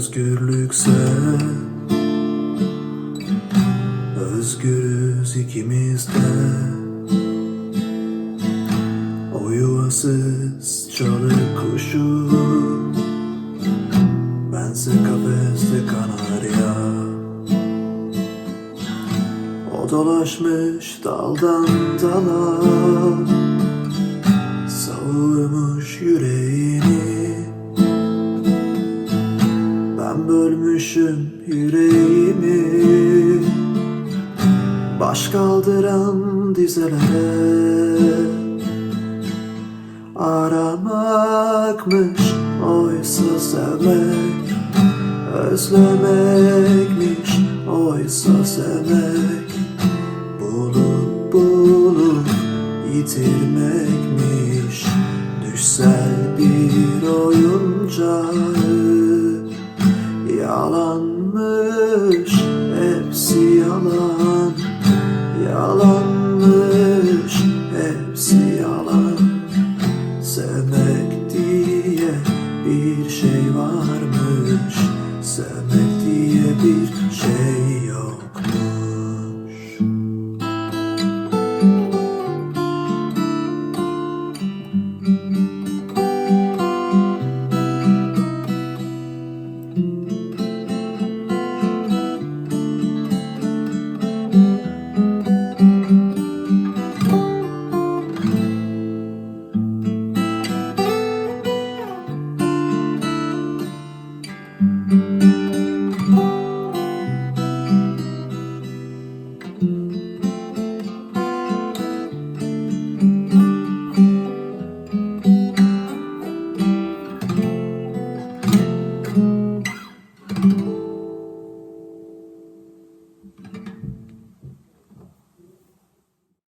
özgürlükse Özgürüz ikimiz de. O yuvasız çalı kuşu. Bense kafeste kanarya O dolaşmış daldan dala. Savurmuş yüreğini bölmüşüm yüreğimi. Baş kaldıran dizelere. Aramakmış oysa sevmek. Özlemekmiş oysa sevmek. Bulup bulup yitirmekmiş. Düşsel bir oyuncak hepsi yalan Sevmek diye bir şey varmış. Sevmek diye bir şey